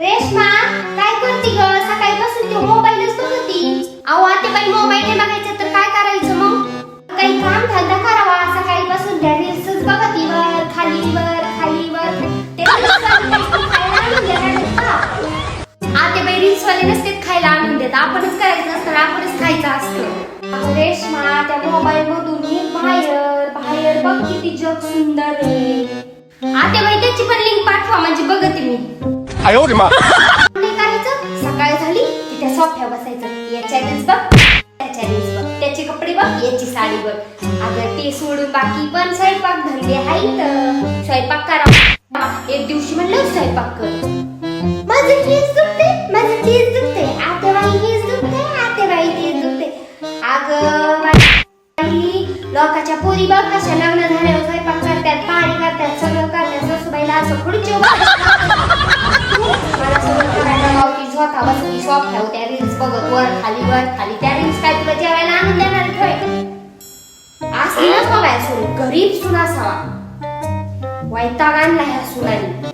रेश्मा काय करते ग? सकाळीपासून तू मोबाईलच बघती अहो आता बाई मोबाईल नाही बघायचं तर काय करायचं मग? काही काम धंदा करावा. सकाळीपासून त्या रील्सच बघती वर खाली वर खाली वर ते बाई रील्स वाले नसते खायला आणून देत. आपणच करायचं असतं आपणच खायचं असतं. रेश्मा त्या मोबाईल मधून बाहेर बाहेर बघ किती जग सुंदर आहे. आता बाई त्याची पण लिंक आयो रे मा. मी करायचं? सकाळी झाली की त्या सोफ्या बसायचं. या चॅनल्स बघ त्या चॅनल्स बघ. त्याचे कपडे बघ याची साडी बघ. अगं ते सोडून बाकी पण स्वयंपाक धंदे आहेत. स्वयंपाक करा. एक दिवशी म्हणलं स्वयंपाक कर. माझे केस दुखते माझे केस दुखते आतेबाई केस दुखते आतेबाई केस दुखते अगं लोकाच्या पोरी बघ कशा लग्न झाल्यावर स्वयंपाक करतात. सासूबाईला असं स्वतः रील्स बघत वर खाली वर खाली त्या रील्स काय तुला जेवायला आणून देणार ठेव. असली ना सुरू गरीब सुना असावा वैताग आणला ह्या सुनानी.